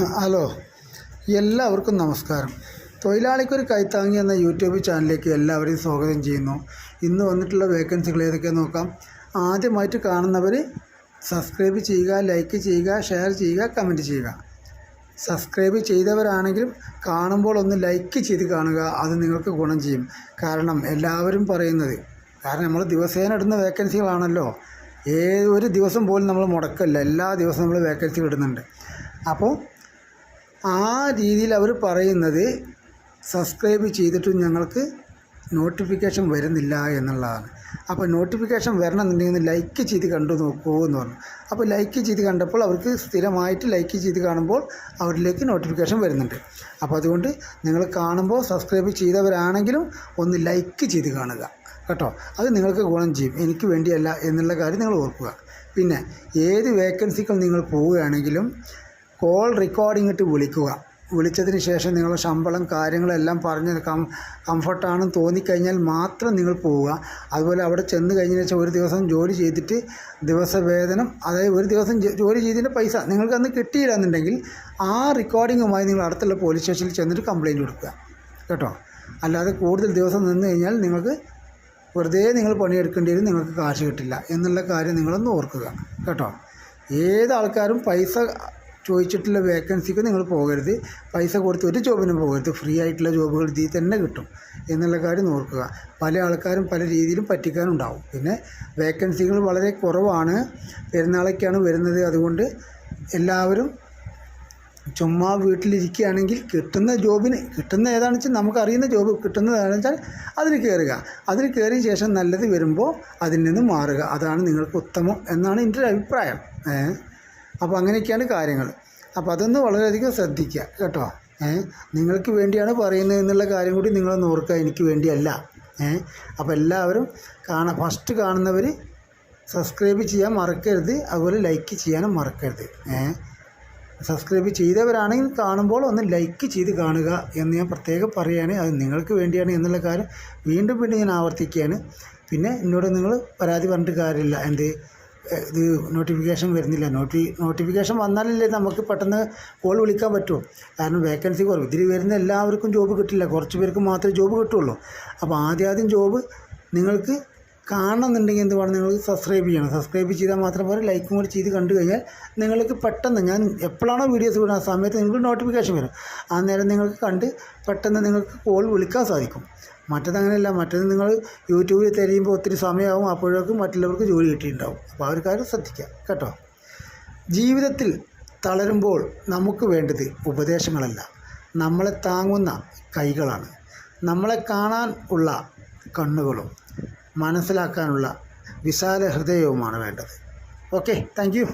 Hello എല്ലാവർക്കും നമസ്കാരം. തൊഴിലാളിക്കൊരു കൈത്താങ്ങി എന്ന യൂട്യൂബ് ചാനലിലേക്ക് എല്ലാവരെയും സ്വാഗതം ചെയ്യുന്നു. ഇന്ന് വന്നിട്ടുള്ള വേക്കൻസികൾ ഏതൊക്കെയാണെന്ന് നോക്കാം. ആദ്യമായിട്ട് കാണുന്നവർ സബ്സ്ക്രൈബ് ചെയ്യുക ലൈക്ക് ചെയ്യുക ഷെയർ ചെയ്യുക കമന്റ് ചെയ്യുക. സബ്സ്ക്രൈബ് ചെയ്തവരാണെങ്കിലും കാണുമ്പോൾ ഒന്ന് ലൈക്ക് ചെയ്ത് കാണുക. അത് നിങ്ങൾക്ക് ഗുണം ചെയ്യും. കാരണം എല്ലാവരും പറയുന്നത് കാരണം നമ്മൾ ദിവസേന ഇടുന്ന വേക്കൻസികളാണല്ലോ. ഏത് ഒരു ദിവസം പോലും നമ്മൾ മുടക്കല്ല. എല്ലാ ദിവസവും നമ്മൾ വേക്കൻസി ഇടുന്നുണ്ട്. അപ്പോൾ ആ രീതിയിൽ അവർ പറയുന്നത് സബ്സ്ക്രൈബ് ചെയ്തിട്ടും ഞങ്ങൾക്ക് നോട്ടിഫിക്കേഷൻ വരുന്നില്ല എന്നുള്ളതാണ്. അപ്പോൾ നോട്ടിഫിക്കേഷൻ വരണമെന്നുണ്ടെങ്കിൽ ലൈക്ക് ചെയ്ത് കണ്ടു നോക്കൂ എന്ന് പറഞ്ഞു. അപ്പോൾ ലൈക്ക് ചെയ്ത് കണ്ടപ്പോൾ അവർക്ക് സ്ഥിരമായിട്ട് ലൈക്ക് ചെയ്ത് കാണുമ്പോൾ അവരിലേക്ക് നോട്ടിഫിക്കേഷൻ വരുന്നുണ്ട്. അപ്പോൾ അതുകൊണ്ട് നിങ്ങൾ കാണുമ്പോൾ സബ്സ്ക്രൈബ് ചെയ്തവരാണെങ്കിലും ഒന്ന് ലൈക്ക് ചെയ്ത് കാണുക. കേട്ടോ? അത് നിങ്ങൾക്ക് ഗുണം ചെയ്യും. എനിക്ക് വേണ്ടിയല്ല എന്നുള്ള കാര്യം നിങ്ങൾ ഓർക്കുക. പിന്നെ ഏത് വേക്കൻസികൾ നിങ്ങൾ പോവുകയാണെങ്കിലും കോൾ റെക്കോർഡിംഗ് ഇട്ട് വിളിക്കുക. വിളിച്ചതിന് ശേഷം നിങ്ങൾ ശമ്പളം കാര്യങ്ങളെല്ലാം പറഞ്ഞ് കം കംഫർട്ടാണെന്ന് തോന്നിക്കഴിഞ്ഞാൽ മാത്രം നിങ്ങൾ പോവുക. അതുപോലെ അവിടെ ചെന്ന് കഴിഞ്ഞതിന് ശേഷം ഒരു ദിവസം ജോലി ചെയ്തിട്ട് ദിവസവേതനം അതായത് ഒരു ദിവസം ജോലി ചെയ്തതിന്റെ പൈസ നിങ്ങൾക്ക് അന്ന് കിട്ടിയില്ല എന്നുണ്ടെങ്കിൽ ആ റെക്കോർഡിങ്ങുമായി നിങ്ങൾ അടുത്തുള്ള പോലീസ് സ്റ്റേഷനിൽ ചെന്നിട്ട് കംപ്ലയിന്റ് കൊടുക്കുക. കേട്ടോ? അല്ലാതെ കൂടുതൽ ദിവസം നിന്ന് കഴിഞ്ഞാൽ നിങ്ങൾക്ക് വെറുതെ നിങ്ങൾ പണിയെടുക്കേണ്ടി വരും നിങ്ങൾക്ക് കാശ് കിട്ടില്ല എന്നുള്ള കാര്യം നിങ്ങളൊന്ന് ഓർക്കുക. കേട്ടോ? ഏത് ആൾക്കാരും പൈസ ചോദിച്ചിട്ടുള്ള വേക്കൻസിക്ക് നിങ്ങൾ പോകരുത്. പൈസ കൊടുത്ത് ഒരു ജോബിനും പോകരുത്. ഫ്രീ ആയിട്ടുള്ള ജോബുകൾ ഇതിൽ തന്നെ കിട്ടും എന്നുള്ള കാര്യം ഓർക്കുക. പല ആൾക്കാരും പല രീതിയിലും പറ്റിക്കാനുണ്ടാവും. പിന്നെ വേക്കൻസികൾ വളരെ കുറവാണ്. പെരുന്നാളൊക്കെയാണ് വരുന്നത്. അതുകൊണ്ട് എല്ലാവരും ചുമ്മാ വീട്ടിലിരിക്കുകയാണെങ്കിൽ കിട്ടുന്ന ജോബിന് കിട്ടുന്ന ഏതാണെന്ന് വെച്ചാൽ നമുക്കറിയുന്ന ജോബ് കിട്ടുന്നതാണെന്ന് വെച്ചാൽ അതിന് കയറുക. അതിന് കയറിയ ശേഷം നല്ലത് വരുമ്പോൾ അതിൽ നിന്ന് മാറുക. അതാണ് നിങ്ങൾക്ക് ഉത്തമം എന്നാണ് എന്റെ ഒരു അഭിപ്രായം. അപ്പോൾ അങ്ങനെയൊക്കെയാണ് കാര്യങ്ങൾ. അപ്പോൾ അതൊന്ന് വളരെയധികം ശ്രദ്ധിക്കുക കേട്ടോ. നിങ്ങൾക്ക് വേണ്ടിയാണ് പറയുന്നത് എന്നുള്ള കാര്യം കൂടി നിങ്ങളൊന്ന് ഓർക്കുക. എനിക്ക് വേണ്ടിയല്ല. അപ്പോൾ എല്ലാവരും കാണാൻ ഫസ്റ്റ് കാണുന്നവർ സബ്സ്ക്രൈബ് ചെയ്യാൻ മറക്കരുത്. അതുപോലെ ലൈക്ക് ചെയ്യാനും മറക്കരുത്. സബ്സ്ക്രൈബ് ചെയ്തവരാണെങ്കിൽ കാണുമ്പോൾ ഒന്ന് ലൈക്ക് ചെയ്ത് കാണുക എന്ന് ഞാൻ പ്രത്യേകം പറയുകയാണ് അത് നിങ്ങൾക്ക് വേണ്ടിയാണ് എന്നുള്ള കാര്യം വീണ്ടും വീണ്ടും ഞാൻ ആവർത്തിക്കുകയാണ്. പിന്നെ എന്നോട് നിങ്ങൾ പരാതി പറഞ്ഞിട്ട് കാര്യമില്ല. എന്ത്? ഇത് നോട്ടിഫിക്കേഷൻ വരുന്നില്ല. നോട്ടി നോട്ടിഫിക്കേഷൻ വന്നാലല്ലേ നമുക്ക് പെട്ടെന്ന് കോൾ വിളിക്കാൻ പറ്റുമോ കാരണം വേക്കൻസി കുറവ്. ഇതിൽ വരുന്ന എല്ലാവർക്കും ജോബ് കിട്ടില്ല. കുറച്ച് പേർക്ക് മാത്രമേ ജോബ് കിട്ടുള്ളൂ. അപ്പോൾ ആദ്യം ആദ്യം ജോബ് നിങ്ങൾക്ക് കാണണമെന്നുണ്ടെങ്കിൽ എന്ത് വേണം? നിങ്ങൾ സബ്സ്ക്രൈബ് ചെയ്യണം. സബ്സ്ക്രൈബ് ചെയ്താൽ മാത്രം പോരെ. ലൈക്കും കൂടി ചെയ്ത് കണ്ടു കഴിഞ്ഞാൽ നിങ്ങൾക്ക് പെട്ടെന്ന് ഞാൻ എപ്പോഴാണോ വീഡിയോസ് വിടുന്ന ആ സമയത്ത് നിങ്ങൾക്ക് നോട്ടിഫിക്കേഷൻ വരും. ആ നേരം നിങ്ങൾക്ക് കണ്ട് പെട്ടെന്ന് നിങ്ങൾക്ക് കോൾ വിളിക്കാൻ സാധിക്കും. മറ്റത് അങ്ങനെയല്ല മറ്റത് നിങ്ങൾ യൂട്യൂബിൽ തിരയുമ്പോൾ ഒത്തിരി സമയമാകും അപ്പോഴേക്കും മറ്റുള്ളവർക്ക് ജോലി കിട്ടിയിട്ടുണ്ടാവും. അപ്പോൾ ആ ഒരു കാര്യം കേട്ടോ? ജീവിതത്തിൽ തളരുമ്പോൾ നമുക്ക് വേണ്ടത് ഉപദേശങ്ങളല്ല. നമ്മളെ താങ്ങുന്ന കൈകളാണ്. നമ്മളെ കാണാൻ ഉള്ള കണ്ണുകളും മനസ്സിലാക്കാനുള്ള വിശാല ഹൃദയവുമാണ് വേണ്ടത്. ഓക്കെ. താങ്ക്